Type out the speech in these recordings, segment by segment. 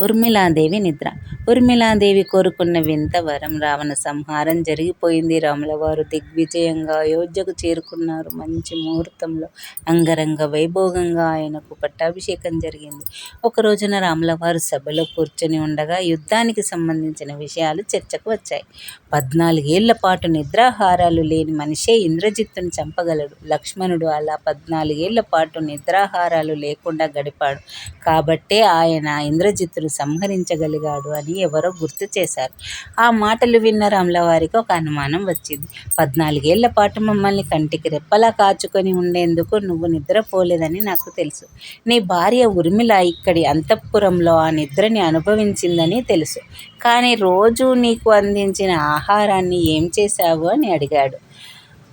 ఉర్మిళాదేవి నిద్ర ఉర్మిళాదేవి కోరుకున్న వింత వరం రావణ సంహారం జరిగిపోయింది. రాములవారు దిగ్విజయంగా అయోధ్యకు చేరుకున్నారు. మంచి ముహూర్తంలో అంగరంగ వైభోగంగా ఆయనకు పట్టాభిషేకం జరిగింది. ఒక రోజున రాములవారు సభలో కూర్చొని ఉండగా యుద్ధానికి సంబంధించిన విషయాలు చర్చకు వచ్చాయి. పద్నాలుగేళ్ళ పాటు నిద్రాహారాలు లేని మనిషే ఇంద్రజిత్తును చంపగలడు. లక్ష్మణుడు అలా పద్నాలుగేళ్ళ పాటు నిద్రాహారాలు లేకుండా గడిపాడు. కాబట్టే ఆయన ఇంద్రజిత్తును సంహరించగలిగాడు అని ఎవరో గుర్తు చేశారు. ఆ మాటలు విన్న రామ్లవారికి ఒక అనుమానం వచ్చింది. పద్నాలుగేళ్ళ పాటు మమ్మల్ని కంటికి రెప్పలా కాచుకొని ఉండేందుకు నువ్వు నిద్రపోలేదని నాకు తెలుసు. నీ భార్య ఉర్మిళ ఇక్కడి అంతఃపురంలో ఆ నిద్రని అనుభవించిందని తెలుసు. కానీ రోజు నీకు అందించిన ఆహారాన్ని ఏం చేశావు అని అడిగాడు.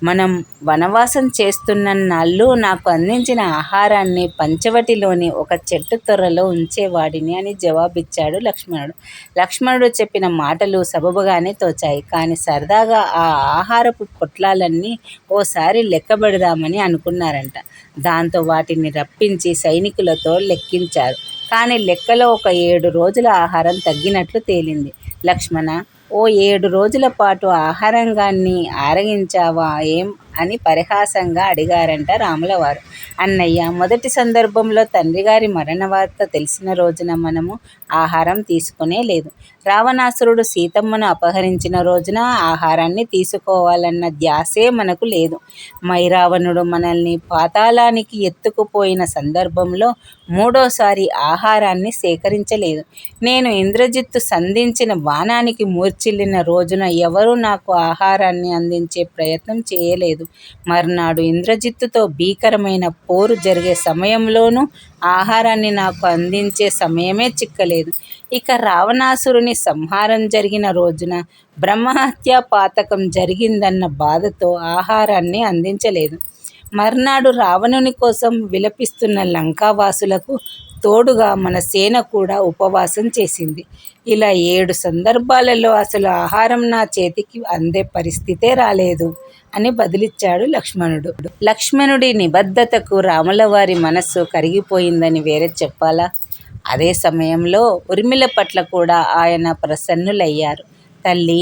మనం వనవాసం చేస్తున్న నాళ్ళు నాకు అందించిన ఆహారాన్ని పంచవటిలోని ఒక చెట్టు తొర్రలో ఉంచేవాడిని అని జవాబిచ్చాడు లక్ష్మణుడు. లక్ష్మణుడు చెప్పిన మాటలు సబబుగానే తోచాయి. కానీ సరదాగా ఆ ఆహారపు పొట్లాలన్నీ ఓసారి లెక్కబెడదామని అనుకున్నారంట. దాంతో వాటిని రప్పించి సైనికులతో లెక్కించారు. కానీ లెక్కలో ఒక ఏడు రోజుల ఆహారం తగ్గినట్లు తేలింది. లక్ష్మణ ఓ ఏడు రోజుల పాటు ఆహారంగాన్ని ఆరగించావా? ఏం అని పరిహాసంగా అడిగారంట రాములవారు. అన్నయ్య మొదటి సందర్భంలో తండ్రిగారి మరణ వార్త తెలిసిన రోజున మనము ఆహారం తీసుకునే లేదు. రావణాసురుడు సీతమ్మను అపహరించిన రోజున ఆహారాన్ని తీసుకోవాలన్న ధ్యాసే మనకు లేదు. మైరావణుడు మనల్ని పాతాళానికి ఎత్తుకుపోయిన సందర్భంలో మూడోసారి ఆహారాన్ని సేకరించలేదు. నేను ఇంద్రజిత్తు సంధించిన బాణానికి మూర్చిల్లిన రోజున ఎవరూ నాకు ఆహారాన్ని అందించే ప్రయత్నం చేయలేదు. మర్నాడు ఇంద్రజిత్తుతో భీకరమైన పోరు జరిగే సమయంలోనూ ఆహారాన్ని నాకు అందించే సమయమే చిక్కలేదు. ఇక రావణాసురుని సంహారం జరిగిన రోజున బ్రహ్మహత్య పాతకం జరిగిందన్న బాధతో ఆహారాన్ని అందించలేదు. మర్నాడు రావణుని కోసం విలపిస్తున్న లంకావాసులకు తోడుగా మన సేన కూడా ఉపవాసం చేసింది. ఇలా ఏడు సందర్భాలలో అసలు ఆహారం నా చేతికి అందే పరిస్థితే రాలేదు అని బదిలిచ్చాడు లక్ష్మణుడు. లక్ష్మణుడి నిబద్ధతకు రాములవారి మనస్సు కరిగిపోయిందని వేరే చెప్పాలా? అదే సమయంలో ఉర్మిళ పట్ల కూడా ఆయన ప్రసన్నులయ్యారు. తల్లి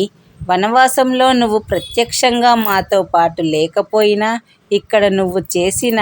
వనవాసంలో నువ్వు ప్రత్యక్షంగా మాతో పాటు లేకపోయినా ఇక్కడ నువ్వు చేసిన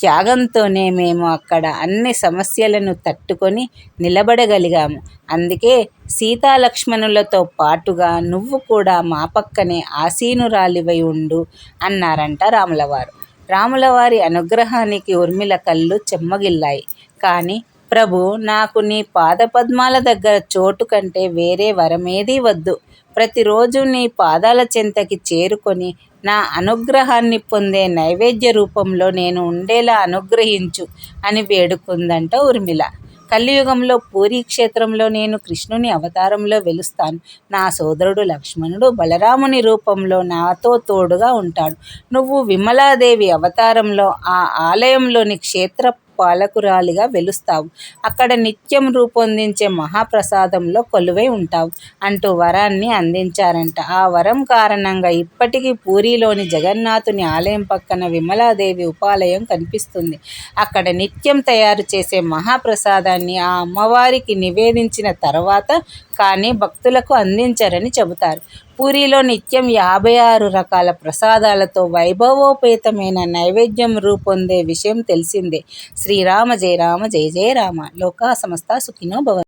త్యాగంతోనే మేము అక్కడ అన్ని సమస్యలను తట్టుకొని నిలబడగలిగాము. అందుకే సీతాలక్ష్మణులతో పాటుగా నువ్వు కూడా మా పక్కనే ఆసీనురాలివై ఉండు అన్నారంట రాములవారు. రాములవారి అనుగ్రహానికి ఉర్మిళ కళ్ళు చెమ్మగిల్లాయి. కానీ ప్రభు నాకు నీ పాదపద్మాల దగ్గర చోటు కంటే వేరే వరమేదీ వద్దు. ప్రతిరోజు నీ పాదాల చెంతకి చేరుకొని నా అనుగ్రహాన్ని పొందే నైవేద్య రూపంలో నేను ఉండేలా అనుగ్రహించు అని వేడుకుందంట ఉర్మిళ కలియుగంలో పూరీ క్షేత్రంలో నేను కృష్ణుని అవతారంలో వెలుస్తాను. నా సోదరుడు లక్ష్మణుడు బలరాముని రూపంలో నాతో తోడుగా ఉంటాడు. నువ్వు విమలాదేవి అవతారంలో ఆ ఆలయంలోని క్షేత్ర పాలకురాలిగా వెలుస్తావు. అక్కడ నిత్యం రూపొందించే మహాప్రసాదంలో కొలువై ఉంటావు. అంటూ వరాన్ని అందించారంట. ఆ వరం కారణంగా ఇప్పటికీ పూరిలోని జగన్నాథుని ఆలయం పక్కన విమలాదేవి ఉపాలయం కనిపిస్తుంది. అక్కడ నిత్యం తయారు చేసే మహాప్రసాదాన్ని ఆ అమ్మవారికి నివేదించిన తర్వాత కానీ భక్తులకు అందించరని చెబుతారు. పూరిలో నిత్యం యాభై ఆరు రకాల ప్రసాదాలతో వైభవోపేతమైన నైవేద్యం రూపొందే విషయం తెలిసిందే. శ్రీరామ జయ రామ జయ జయ రామ. లోకా సమస్త సుఖినో భవ